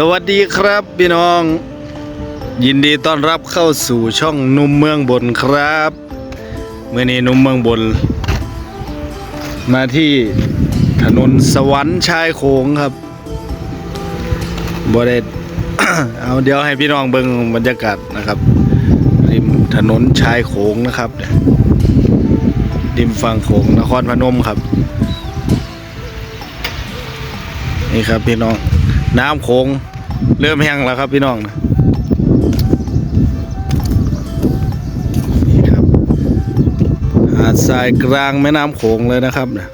สวัสดีครับพี่น้อง ยินดีต้อนรับเข้าสู่ช่องนุ่มเมืองบนครับเมื่อนี้นุ่มเมืองบน มาที่ถนนสวรรค์ชายโขงครับบริเอาเดี๋ยวให้พี่น้องเบิ่งบรรยากาศนะครับริมถนนชายโขงนะครับริมฝั่งโขงนครพนมครับ นี่ครับพี่น้องน้ำโขง เริ่มแห้งแล้วครับพี่น้องนะนี่ครับหาดทรายกลางแม่น้ำโขงเลยนะครับนะ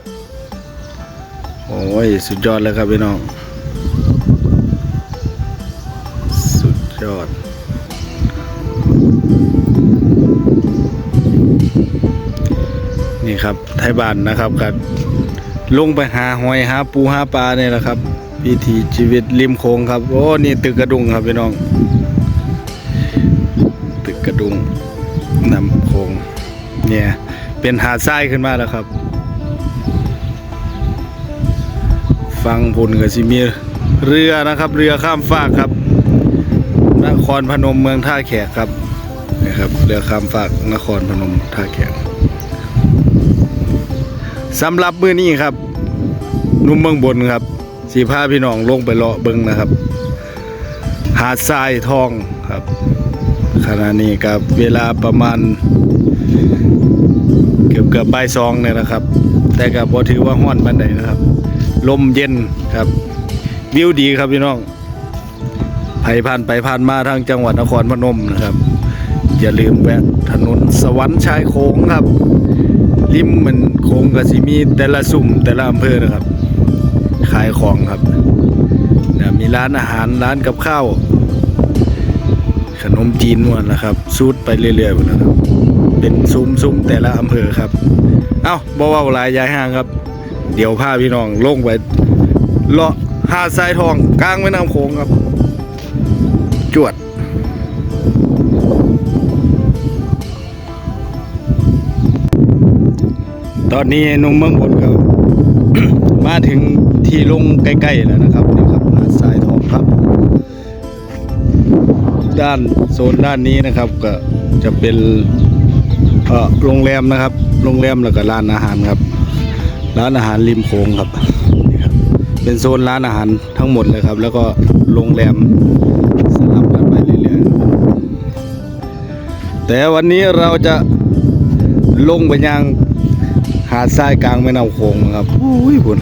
โอ้ยสุดยอดเลยครับพี่น้อง สุดยอดนี่ครับไทยบ้านนะครับครับลงไปหาหอยหาปูหาปลาเนี่ยแหละครับ วิถีชีวิตริมโขงครับ โอ้ นี่ตึกกระดุงครับพี่น้อง ตึกกระดุงนำโขงเนี่ยเป็นหาดทรายขึ้นมาแล้วครับฟังพลกับซิมีเรือนะครับ เรือข้ามฟากครับ นครพนมเมืองท่าแขกครับนะครับเรือข้ามฟากนครพนมท่าแขกสำหรับมื้อนี้ครับ นุ่มเมืองบนครับ สีผ้าพี่น้องลงไปเลาะเบิงนะครับ หาดทรายทองครับ ขณะนี้กับเวลาประมาณ เกือบเกือบบ่ายสองเนี่ยนะครับ แต่กับพอถือว่าห้อนบันไดนะครับ ลมเย็นครับ วิวดีครับพี่น้องไผผ่านไปผ่านมาทางจังหวัดนครพนมนะครับ อย่าลืมแวะถนนสวรรค์ชายโขงครับริมมันโขงกับสิมีแต่ละสุ่มแต่ละอำเภอนะครับ ขายของครับเนี่ยมีร้านอาหารร้านกับข้าวขนมจีนนวลนะครับซูดไปเรื่อยๆนะครับเป็นซุ้มๆแต่ละอำเภอครับ เอ้าบ่เว่าลายยายห่างครับ เดี๋ยวพาพี่น้องลงไปเลาะหาดทรายทองกลางแม่น้ำโขงครับ จวดตอนนี้หนุ่มเมืองบนครับมาถึง ที่ลงใกล้ๆแล้วนะครับนี่ครับหาดทรายทองครับ ด้านโซนด้านนี้นะครับก็จะเป็นอ่อโรงแรมนะครับ โรงแรมแล้วก็ร้านอาหารครับ ร้านอาหารริมโขงครับนี่ครับ เป็นโซนร้านอาหารทั้งหมดเลยครับ แล้วก็โรงแรมสลับกันไปเรื่อยๆ แต่วันนี้เราจะลงไปยังหาดทรายกลางแม่น้ำโขงครับอุ้ยบุญ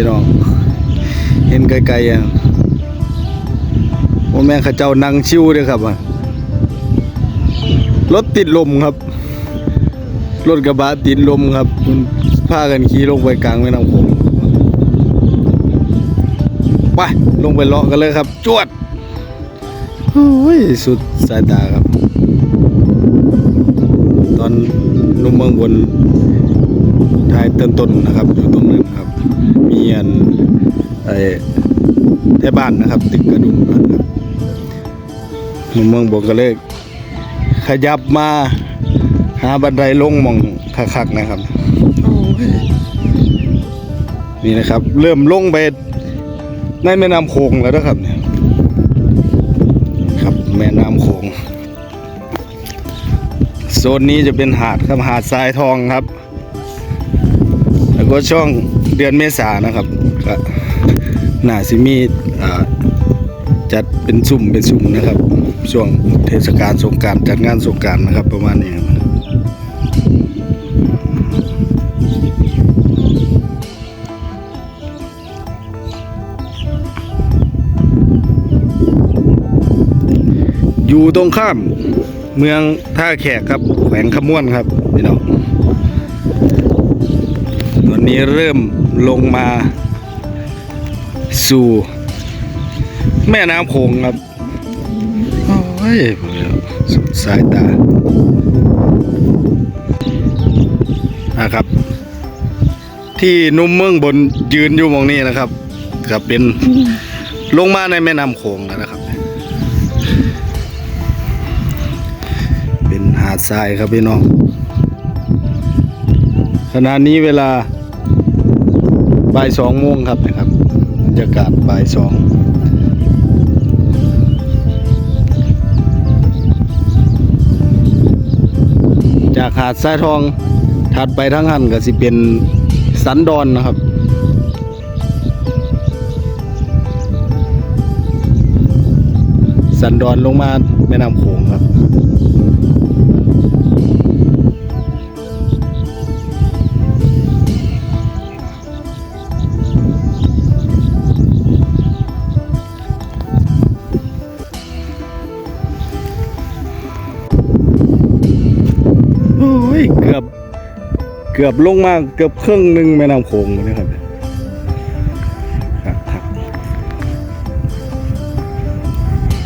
พี่น้อง เห็นไกลๆอะว่าแม่ข้าเจ้านั่งชิวเลยครับอะรถติดลมครับ รถกระบะติดลมครับมันพากันขี่ลงไปกลางแม่น้ำโขงไปลงไปเลาะกันเลยครับ จวดโอ้ยสุดสายตาครับ ตอนหนุ่มเมืองบนท้ายเต้นต้นนะครับ อยู่ตรงนั้น มีอันไอ้แท่บ้านนะครับ ตึกกระดุมนะครับหนุ่มเมืองบนก็เลยขยับมา หาบันไดลงมองคักๆนะครับ นี่นะครับ เริ่มลงไปในแม่น้ำโขงแล้วนะครับเนี่ยครับแม่น้ำโขงโซนนี้จะเป็นหาดครับหาดทรายทองครับ แล้วก็ช่วง เดือนเมษานะครับก็น่าสิมีจัดเป็นสุ่มเป็นสุ่มนะครับ ช่วงเทศกาลสงการจัดงานสงการนะครับ ประมาณนี้อยู่ตรงข้ามเมืองท่าแขกครับแขวงขม่วนครับพี่น้องตอนนี้เริ่ม ลงมา สู่ แม่น้ำโขงครับ โอ้ยสุดสายตานะครับ ที่นุ่มเมืองบนยืนอยู่มองนี้นะครับก็เป็นลงมาในแม่น้ำโขงแล้วนะครับ เป็นหาดทรายครับพี่น้องขณะนี้เวลา บ่ายสองโมงครับนะครับบรรยากาศบ่ายสองจากหาดทรายทองถัดไปทั้งหันก็สิเป็นสันดอนนะครับ สันดอนลงมาแม่น้ำโขงครับ เกือบลงมาเกือบครึ่งหนึ่งแม่น้ำโขงเลยนะครับครับครับ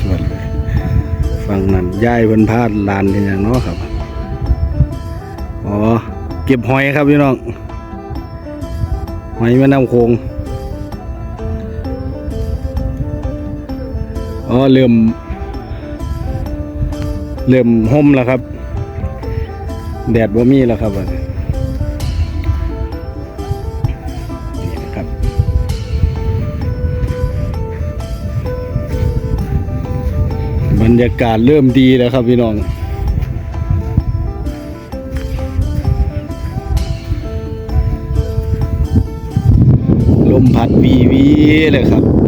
ชวนเลยฟังนั้นย้ายพิ่นพาดลานเป็นอย่างเนาะครับ อ๋อ เก็บหอยครับพี่น้อง หอยแม่น้ำโขงอ๋อเริ่มเริ่มห่มแล้วครับ แดดบ่มีแล้วครับ รรยากาศเริ่มดีแล้วครับพี่น้องลมพัดวีวีเลยครับ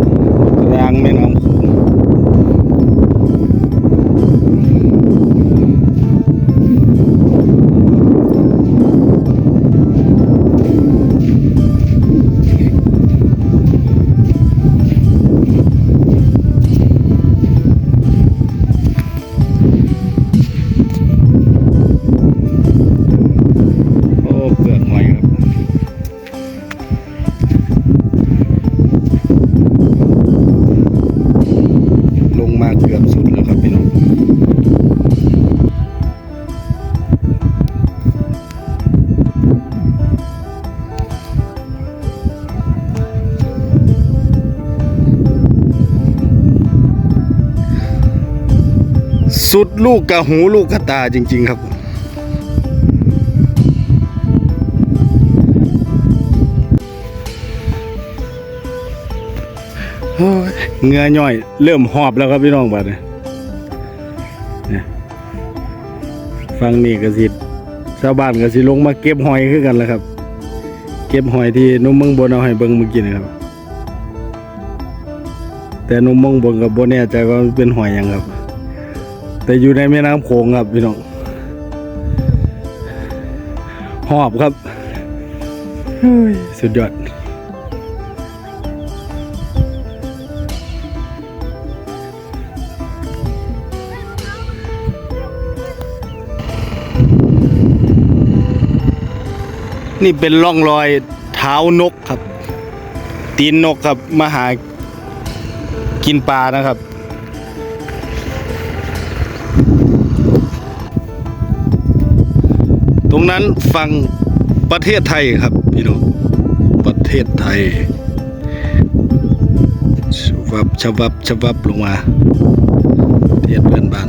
สุดลูกกะหูลูกกะตาจริง ๆ ครับโอ้ยเงือย่อย เริ่มหอบแล้วครับพี่น้องบัดนี้เนี่ยฟังนี่ก็สิชาวบ้านก็สิลงมาเก็บหอยคือกันแล้วครับ เก็บหอยที่นุ่มเมืองบนเอาให้เบิ่งเมื่อกี้นะครับ แต่นุ่มเมืองบนกับบนเนี่ยใจว่าเป็นหอยยังครับ แต่อยู่ในแม่น้ำโขงครับพี่น้องหอบครับเฮ้ยสุดยอดนี่เป็นร่องรอยเท้านกครับ ตีนนกครับมาหากินปลานะครับ ตรงนั้นฝั่งประเทศไทยครับพี่น้องประเทศไทยชวับชวับชวับลงมาประเทศเพื่อนบ้าน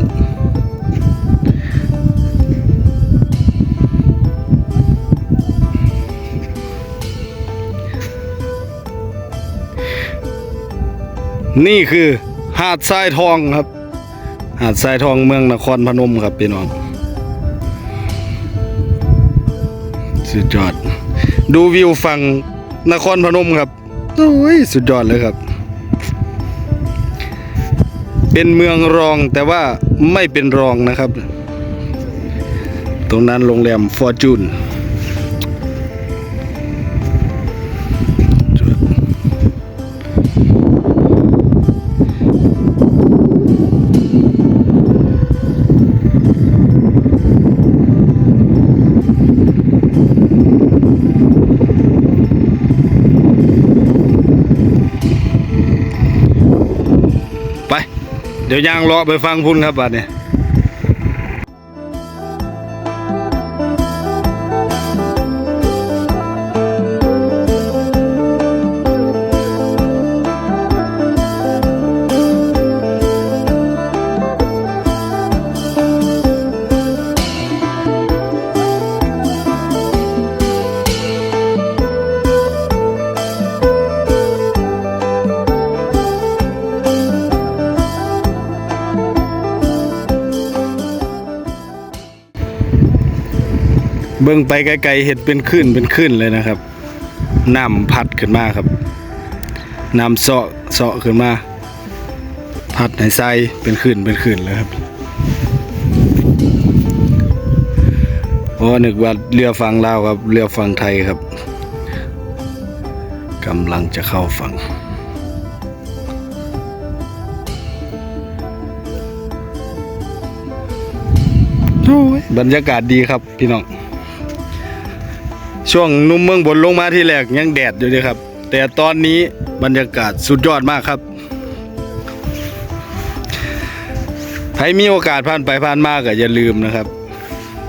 นี่คือหาดทรายทองครับ หาดทรายทองเมืองนครพนมครับพี่น้อง สุดยอด ดูวิวฝั่งนครพนมครับโอ้ยสุดยอดเลยครับ เป็นเมืองรองแต่ว่าไม่เป็นรองนะครับ ตรงนั้นโรงแรมฟอร์จูน ดี๋ยวยางรอไปฟังพุ่นครับบัดนี้ เบิ่งไปไกลๆเห็ดเป็นขึ้นเป็นขึ้นเลยนะครับน้ำพัดขึ้นมาครับน้ำเสาะเสาะขึ้นมา พัดในทรายเป็นขึ้นเป็นขึ้นเลยครับโอ้นึกว่าเรือฝั่งลาวครับเรือฝั่งไทยครับกำลังจะเข้าฝั่งโอ้ยบรรยากาศดีครับพี่น้อง ช่วงนุ่มเมืองบนลงมาที่แรกยังแดดอยู่เลยครับ แต่ตอนนี้บรรยากาศสุดยอดมากครับใครมีโอกาสผ่านไปผ่านมาก็อย่าลืมนะครับ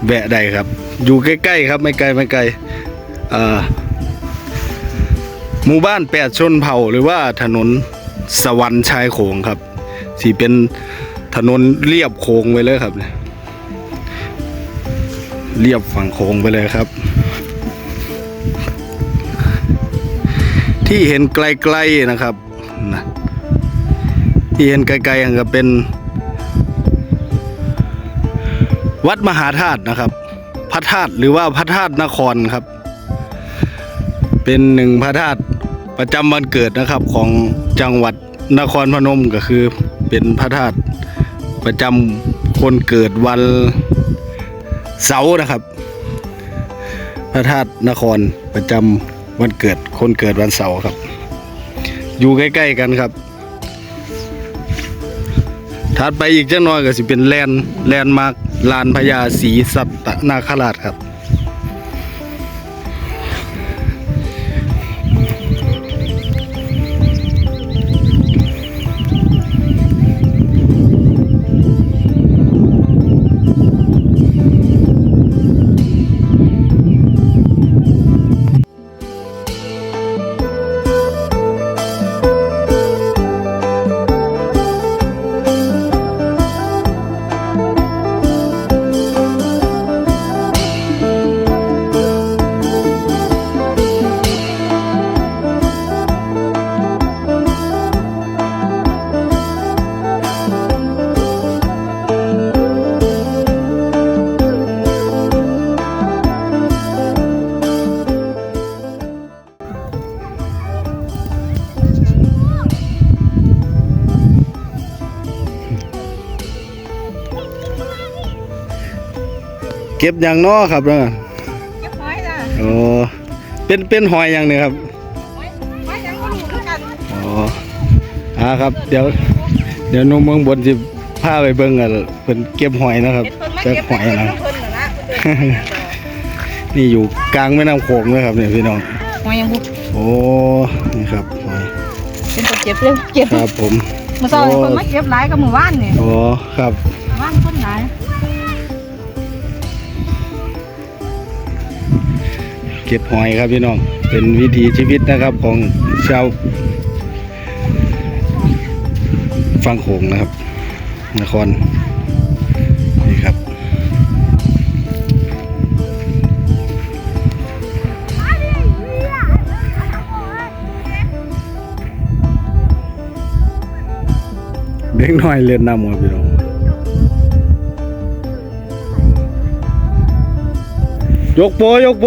แวะได้ครับ อยู่ใกล้ๆครับไม่ไกลไม่ไกลอ่อหมู่บ้านแปดชนเผ่าหรือว่าถนนสวรรค์ชายโขงครับที่เป็นถนนเรียบโขงไปเลยครับเรียบฝั่งโค้งไปเลยครับ ที่เห็นไกลๆนะครับนะที่เห็นไกลๆก็เป็น วัดมหาธาตุนะครับ พระธาตุหรือว่าพระธาตุนครครับ เป็นหนึ่งพระธาตุประจำวันเกิดนะครับของจังหวัดนครพนมก็คือ เป็นพระธาตุประจำคนเกิดวันเสาร์นะครับ พระธาตุนครประจำ วันเกิดคนเกิดวันเสาร์ครับ อยู่ใกล้ๆกันครับถัดไปอีกจังน้อยก็สิเป็นแลนแลนมาร์คลานพญาศรีสัตนาคราชครับ เก็บอย่างน้อครับเนาะเก็บหอยจ้ะโอ้เป็นเป็นหอยอย่างหนึงครับหอยหอยยังก็รู้คือกันอ๋ออ่าครับ เดี๋ยว เดี๋ยวหนุ่มเมืองบนสิพาไปเบิ่งกันเพิ่นเก็บหอยนะครับเห็ดเพิ่นมาเก็บเก็บหอยเก็บนะน้ำเพิ่นน่ะนะเพิ่นเอิ้นหอยหยังดอกนี่อยู่กลางแม่น้ำโขงเลยครับเนี่ยพี่น้องหอยยังบุกโอ้นี่ครับหอยเป็นตัวเก็บเร็วเก็บครับผมเมื่อเช้านี่เพิ่นมาเก็บหลายกับหมู่บ้านนี่โอ้ครับ เก็บหอยครับพี่น้อง เป็นวิถีชีวิตนะครับของชาวฟังโขงนะครับ นครนี่ครับเด็กน้อยเล่นน้ำครับพี่น้องยกโปยกโป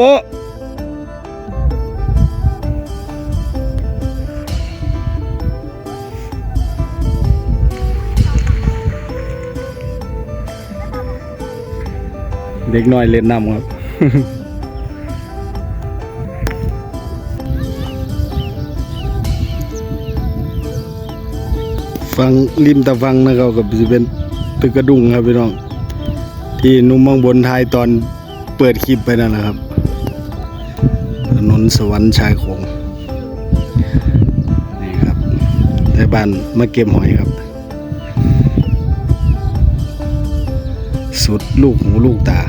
เด็กน้อยเล่นน้ำครับฟังริมตะฟังนะครับกับสิเป็นตึกกระดุงครับพี่น้อง ที่นุ่มมองบนไทยตอนเปิดคลิปไปนั่นแหละครับถนนสวรรค์ชายโขงนี่ครับไทยบ้านมาเก็บหอยครับ สุดลูกหูลูกตา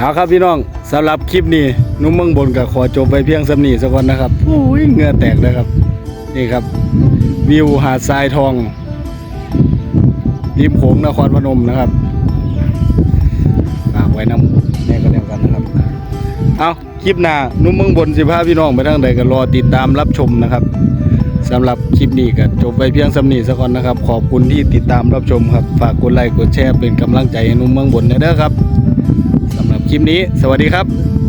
เอาครับพี่น้องสำหรับคลิปนี้นุ่มเมืองบนกับขอจบไปเพียงสำนีสักวันนะครับอุ้ยเงือแตกนะครับ นี่ครับ วิวหาดทรายทองริมโขงนครพนมนะครับฝากไว้น้ำแม่ก็แล้วกันนะครับ เอาคลิปหน้านุ่มเมืองบนสิพาพี่น้องไปทางใดก็รอติดตามรับชมนะครับสำหรับคลิปนี้ก็จบไปเพียงสำนีสักวันนะครับ ขอบคุณที่ติดตามรับชมครับ ฝากกดไลค์กดแชร์เป็นกำลังใจให้นุ่มเมืองบนนะเด้อครับสำหรับ คลิปนี้ สวัสดีครับ